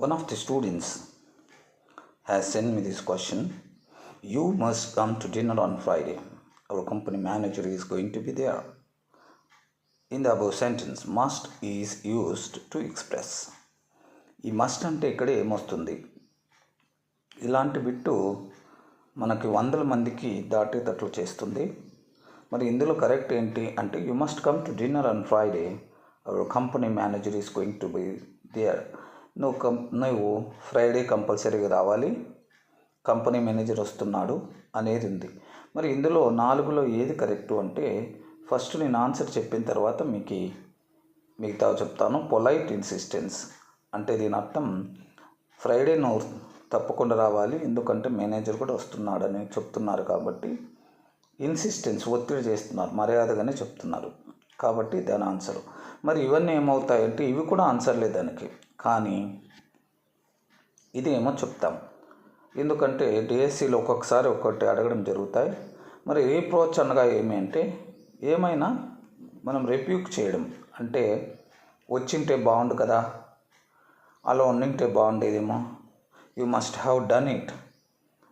One of the students has send me this question you must come to dinner on Friday Our company manager is going to B there. In the above sentence must is used to express ఈ must అంటే ఇక్కడ ఏమొస్తుంది ఇలాంటి bit మనకి వందల మందికి దాటేటట్లు చేస్తుంది మరి ఇందులో కరెక్ట్ ఏంటి అంటే you must come to dinner on Friday our company manager is going to be there నువ్వు కం నువ్వు ఫ్రైడే కంపల్సరీగా రావాలి. కంపెనీ మేనేజర్ వస్తున్నాడు అనేది ఉంది మరి ఇందులో నాలుగులో ఏది కరెక్టు అంటే ఫస్ట్ నేను ఆన్సర్ చెప్పిన తర్వాత మీకు మిగతా చెప్తాను. పొలైట్ ఇన్సిస్టెన్స్ అంటే దీని అర్థం ఫ్రైడే నువ్వు తప్పకుండా రావాలి ఎందుకంటే మేనేజర్ కూడా వస్తున్నాడని చెప్తున్నారు కాబట్టి ఇన్సిస్టెన్స్ ఒత్తిడి చేస్తున్నారు మర్యాదగానే చెప్తున్నారు. కాబట్టి దాని ఆన్సర్. మరి ఇవన్నీ ఏమవుతాయంటే ఇవి కూడా ఆన్సర్లే దానికి. కానీ ఇది ఏమో చెప్తాం. ఎందుకంటే డిఎస్సిలో ఒక్కొక్కసారి ఒక్కొక్కటి అడగడం జరుగుతాయి. మరి రీప్రోచ్ అనగా ఏమి అంటే ఏమైనా మనం రిప్యూక్ చేయడం. అంటే వచ్చింటే బాగుండు కదా. అలా ఉండింటే బాగుండేదేమో. You must have done it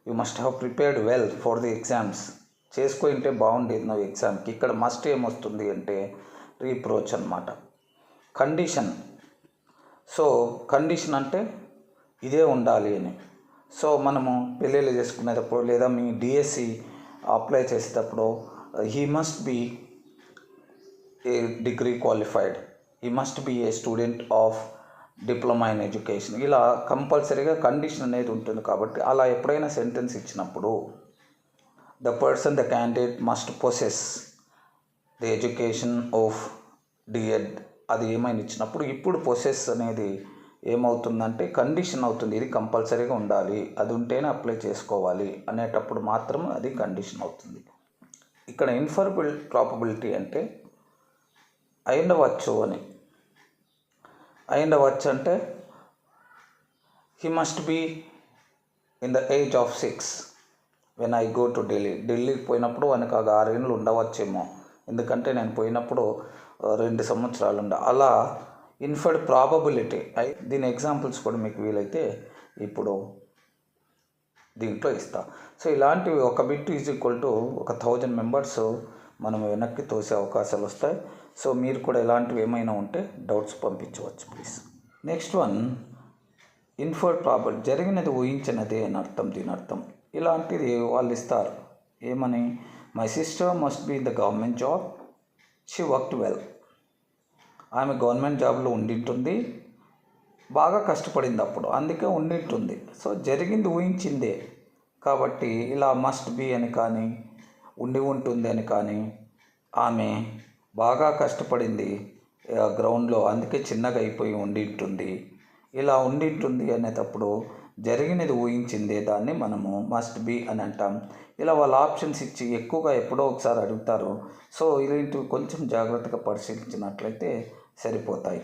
you must have prepared well for the exams చేసుకుంటే బాగుండేది నువ్వు ఎగ్జామ్కి ఇక్కడ మస్ట్ ఏమొస్తుంది అంటే రీప్రోచ్ అనమాట కండిషన్. సో కండిషన్ అంటే ఇదే ఉండాలి అని. సో మనము పెళ్ళిళ్ళు చేసుకునేటప్పుడు లేదా మీ డిఎస్సి అప్లై చేసేటప్పుడు he must be a degree qualified. ఈ must be a student of diploma in education. ఇలా కంపల్సరీగా కండిషన్ అనేది ఉంటుంది కాబట్టి అలా ఎప్పుడైనా సెంటెన్స్ ఇచ్చినప్పుడు the person the candidate must possess the education of DEd అది ఏమైనా ఇచ్చినప్పుడు ఇప్పుడు ప్రొసెస్ అనేది ఏమవుతుందంటే కండిషన్ అవుతుంది. ఇది కంపల్సరీగా ఉండాలి. అది ఉంటేనే అప్లై చేసుకోవాలి అనేటప్పుడు మాత్రం అది కండిషన్ అవుతుంది. ఇక్కడ ఇన్ఫర్బిల్ ప్రాపబిలిటీ అంటే అయిండవచ్చు అని. అయిండవచ్చు అంటే he must be in the age of six when I go to Delhi ఢిల్లీకి పోయినప్పుడు వెనక ఆరు ఆరేళ్ళు ఉండవచ్చేమో. ఎందుకంటే నేను పోయినప్పుడు రెండు సంవత్సరాలు ఉండే అలా ఇన్ఫర్డ్ ప్రాబబిలిటీ ఐ దీని ఎగ్జాంపుల్స్ కూడా మీకు వీలైతే ఇప్పుడు దీంట్లో ఇస్తా. సో ఇలాంటివి ఒక బిట్ ఈజ్ ఈక్వల్ టు ఒక థౌజండ్ మెంబర్స్ మనం వెనక్కి తోసే అవకాశాలు వస్తాయి. సో మీరు కూడా ఇలాంటివి ఏమైనా ఉంటే డౌట్స్ పంపించవచ్చు ప్లీజ్ నెక్స్ట్ వన్ ఇన్ఫర్డ్ ప్రాబల్ జరిగినది ఊహించినదే అని అర్థం దీని అర్థం. ఇలాంటిది వాళ్ళు ఇస్తారు. ఏమని? My sister must be the government job she worked well ఆమె గవర్నమెంట్ జాబ్లో ఉండింటుంది. బాగా కష్టపడింది అప్పుడు. అందుకే ఉండింటుంది. సో జరిగింది ఊహించిందే. కాబట్టి ఇలా మస్ట్ బీ అని కానీ ఉండి ఉంటుంది అని కానీ ఆమె బాగా కష్టపడింది గ్రౌండ్లో అందుకే చిన్నగా అయిపోయి ఉండింటుంది. ఇలా ఉండింటుంది అనేటప్పుడు జరిగినది ఊహించిందే దాన్ని మనము మస్ట్ బీ అని అంటాం. ఇలా వాళ్ళ ఆప్షన్స్ ఇచ్చి ఎక్కువగా ఎప్పుడో ఒకసారి అడుగుతారు. సో ఇలాంటివి కొంచెం జాగ్రత్తగా పరిశీలించినట్లయితే సరిపోతాయి.